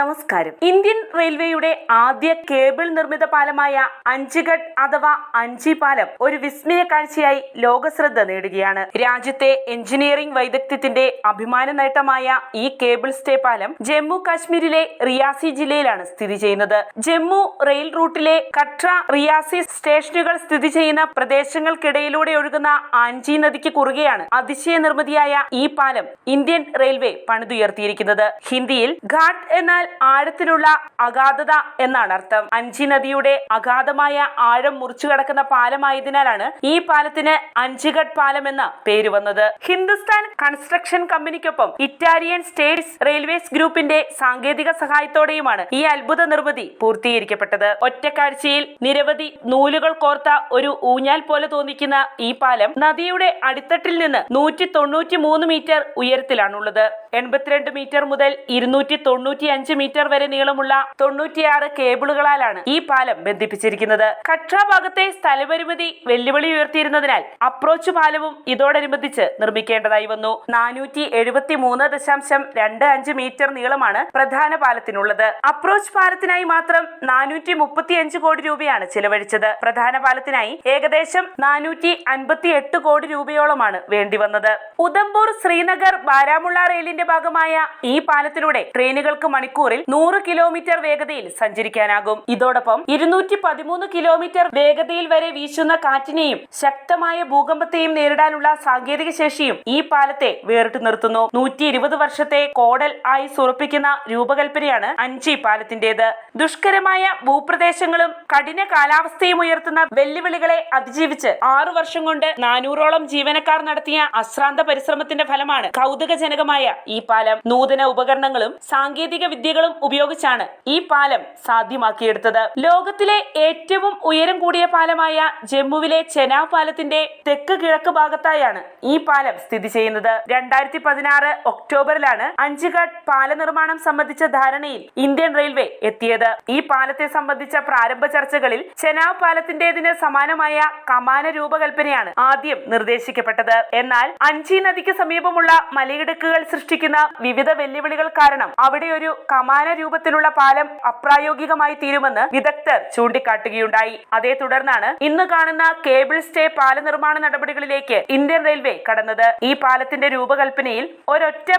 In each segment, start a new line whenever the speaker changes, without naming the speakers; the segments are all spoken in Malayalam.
നമസ്കാരം ഇന്ത്യൻ റെയിൽവേയുടെ ആദ്യ കേബിൾ നിർമ്മിത പാലമായ അഞ്ചുഘട്ട് അഥവാ അഞ്ചി പാലം ഒരു വിസ്മയ കാഴ്ചയായി ലോകശ്രദ്ധ നേടുകയാണ് രാജ്യത്തെ എഞ്ചിനീയറിംഗ് വൈദഗ്ധ്യത്തിന്റെ അഭിമാന നേട്ടമായ ഈ കേബിൾ സ്റ്റേ പാലം ജമ്മു കാശ്മീരിലെ റിയാസി ജില്ലയിലാണ് സ്ഥിതി ചെയ്യുന്നത് ജമ്മു റെയിൽ റൂട്ടിലെ കട്ര റിയാസി സ്റ്റേഷനുകൾ സ്ഥിതി ചെയ്യുന്ന പ്രദേശങ്ങൾക്കിടയിലൂടെ ഒഴുകുന്ന ആഞ്ചി നദിക്ക് കുറുകെയാണ് അതിശയ നിർമ്മിതിയായ ഈ പാലം ഇന്ത്യൻ റെയിൽവേ പണിതുയർത്തിയിരിക്കുന്നത് ഹിന്ദിയിൽ ഘാട്ട് എന്നാൽ ആഴത്തിലുള്ള അഗാധത എന്നാണ് അർത്ഥം അഞ്ചി നദിയുടെ അഗാധമായ ആഴം മുറിച്ചു കടക്കുന്ന പാലമായതിനാലാണ് ഈ പാലത്തിന് അഞ്ചുഗഡ് പാലം എന്ന പേര് വന്നത് ഹിന്ദുസ്ഥാൻ കൺസ്ട്രക്ഷൻ കമ്പനിക്കൊപ്പം ഇറ്റാലിയൻ സ്റ്റേറ്റ്സ് റെയിൽവേസ് ഗ്രൂപ്പിന്റെ സാങ്കേതിക സഹായത്തോടെയുമാണ് ഈ അത്ഭുത നിർമ്മിതി പൂർത്തീകരിക്കപ്പെട്ടത് ഒറ്റക്കാഴ്ചയിൽ നിരവധി നൂലുകൾ കോർത്ത ഒരു ഊഞ്ഞാൽ പോലെ തോന്നിക്കുന്ന ഈ പാലം നദിയുടെ അടിത്തട്ടിൽ നിന്ന് നൂറ്റി തൊണ്ണൂറ്റി മൂന്ന് മീറ്റർ ഉയരത്തിലാണുള്ളത് എൺപത്തിരണ്ട് മീറ്റർ മുതൽ ഇരുന്നൂറ്റി തൊണ്ണൂറ്റി അഞ്ച് മീറ്റർ വരെ നീളമുള്ള തൊണ്ണൂറ്റിയാറ് കേബിളുകളാലാണ് ഈ പാലം ബന്ധിപ്പിച്ചിരിക്കുന്നത് കട്ര ഭാഗത്തെ സ്ഥലപരിമിതി വെല്ലുവിളി ഉയർത്തിയിരുന്നതിനാൽ അപ്രോച്ച് പാലവും ഇതോടനുബന്ധിച്ച് നിർമ്മിക്കേണ്ടതായി വന്നു നാനൂറ്റി എഴുപത്തി മൂന്ന് ദശാംശം രണ്ട് അഞ്ച് മീറ്റർ നീളമാണ് പ്രധാന പാലത്തിനുള്ളത് അപ്രോച്ച് പാലത്തിനായി മാത്രം നാനൂറ്റി മുപ്പത്തി അഞ്ച് കോടി രൂപയാണ് ചിലവഴിച്ചത് പ്രധാന പാലത്തിനായി ഏകദേശം നാനൂറ്റി അൻപത്തി എട്ട് കോടി രൂപയോളമാണ് വേണ്ടി വന്നത് ഉദംപൂർ ശ്രീനഗർ ബാരാമുള്ള റെയിലിന്റെ ഭാഗമായ ഈ പാലത്തിലൂടെ ട്രെയിനുകൾക്ക് മണിക്കൂർ മണിക്കൂറിൽ നൂറ് കിലോമീറ്റർ വേഗതയിൽ സഞ്ചരിക്കാനാകും ഇതോടൊപ്പം ഇരുന്നൂറ്റി പതിമൂന്ന് കിലോമീറ്റർ വേഗതയിൽ വരെ വീശുന്ന കാറ്റിനെയും ശക്തമായ ഭൂകമ്പത്തെയും നേരിടാനുള്ള സാങ്കേതിക ശേഷിയും ഈ പാലത്തെ വേറിട്ട് നിർത്തുന്നു നൂറ്റി ഇരുപത് വർഷത്തെ കോടൽ ആയി സുറപ്പിക്കുന്ന രൂപകൽപ്പനയാണ് അഞ്ചി പാലത്തിന്റേത് ദുഷ്കരമായ ഭൂപ്രദേശങ്ങളും കഠിന കാലാവസ്ഥയും ഉയർത്തുന്ന വെല്ലുവിളികളെ അതിജീവിച്ച് ആറു വർഷം കൊണ്ട് നാനൂറോളം ജീവനക്കാർ നടത്തിയ അശ്രാന്ത പരിശ്രമത്തിന്റെ ഫലമാണ് കൗതുകജനകമായ ഈ പാലം നൂതന ഉപകരണങ്ങളും സാങ്കേതിക വിദ്യകളും കല്ലുകളും ഉപയോഗിച്ചാണ് ഈ പാലം സാധ്യമാക്കിയെടുത്തത് ലോകത്തിലെ ഏറ്റവും ഉയരം കൂടിയ പാലമായ ജമ്മുവിലെ ചെനാവ് പാലത്തിന്റെ തെക്ക് കിഴക്ക് ഭാഗത്തായാണ് ഈ പാലം സ്ഥിതി ചെയ്യുന്നത് രണ്ടായിരത്തി പതിനാറ് ഒക്ടോബറിലാണ് അഞ്ചുഘാട്ട് പാല നിർമ്മാണം സംബന്ധിച്ച ധാരണയിൽ ഇന്ത്യൻ റെയിൽവേ എത്തിയത് ഈ പാലത്തെ സംബന്ധിച്ച പ്രാരംഭ ചർച്ചകളിൽ ചെനാവ് പാലത്തിന്റേതിന് സമാനമായ കമാന രൂപകൽപ്പനയാണ് ആദ്യം നിർദ്ദേശിക്കപ്പെട്ടത് എന്നാൽ അഞ്ചി നദിക്ക് സമീപമുള്ള മലയിടുക്കുകൾ സൃഷ്ടിക്കുന്ന വിവിധ വെല്ലുവിളികൾ കാരണം അവിടെ ഒരു കമാന സമാന രൂപത്തിലുള്ള പാലം അപ്രായോഗികമായി തീരുമെന്ന് വിദഗ്ധർ ചൂണ്ടിക്കാട്ടുകയുണ്ടായി അതേ തുടർന്നാണ് ഇന്ന് കാണുന്ന കേബിൾ സ്റ്റേ പാല നിർമ്മാണ നടപടികളിലേക്ക് ഇന്ത്യൻ റെയിൽവേ കടന്നത് ഈ പാലത്തിന്റെ രൂപകൽപ്പനയിൽ ഒരൊറ്റ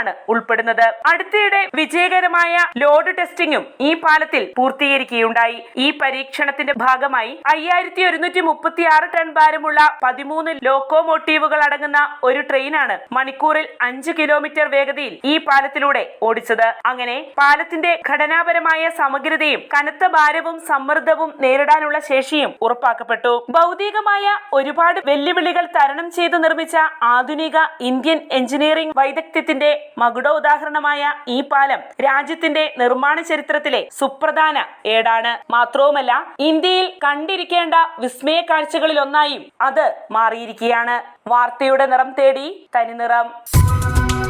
ആണ് ഉൾപ്പെടുന്നത് അടുത്തിടെ വിജയകരമായ ലോഡ് ടെസ്റ്റിംഗും ഈ പാലത്തിൽ പൂർത്തീകരിക്കുകയുണ്ടായി ഈ പരീക്ഷണത്തിന്റെ ഭാഗമായി അയ്യായിരത്തി ഒരുന്നൂറ്റി മുപ്പത്തി ആറ് ടൺ ഭാരമുള്ള പതിമൂന്ന് ലോക്കോമോട്ടീവുകൾ അടങ്ങുന്ന ഒരു ട്രെയിനാണ് മണിക്കൂറിൽ അഞ്ച് കിലോമീറ്റർ വേഗതയിൽ ഈ പാലത്തിലൂടെ ഓടിച്ചത് അങ്ങനെ പാലത്തിന്റെ ഘടനാപരമായ സമഗ്രതയും കനത്ത ഭാരവും സമ്മർദ്ദവും നേരിടാനുള്ള ശേഷിയും ഉറപ്പാക്കപ്പെട്ടു ഭൗതികമായ ഒരുപാട് വെല്ലുവിളികൾ തരണം ചെയ്തു നിർമ്മിച്ച ആധുനിക ഇന്ത്യൻ എഞ്ചിനീയറിംഗ് വൈദഗ്ധ്യത്തിന്റെ മകുട ഉദാഹരണമായ ഈ പാലം രാജ്യത്തിന്റെ നിർമ്മാണ ചരിത്രത്തിലെ സുപ്രധാന ഏടാണ് മാത്രവുമല്ല ഇന്ത്യയിൽ കണ്ടിരിക്കേണ്ട വിസ്മയ കാഴ്ചകളിൽ അത് മാറിയിരിക്കുകയാണ് വാർത്തയുടെ നിറം തേടി തനിനിറം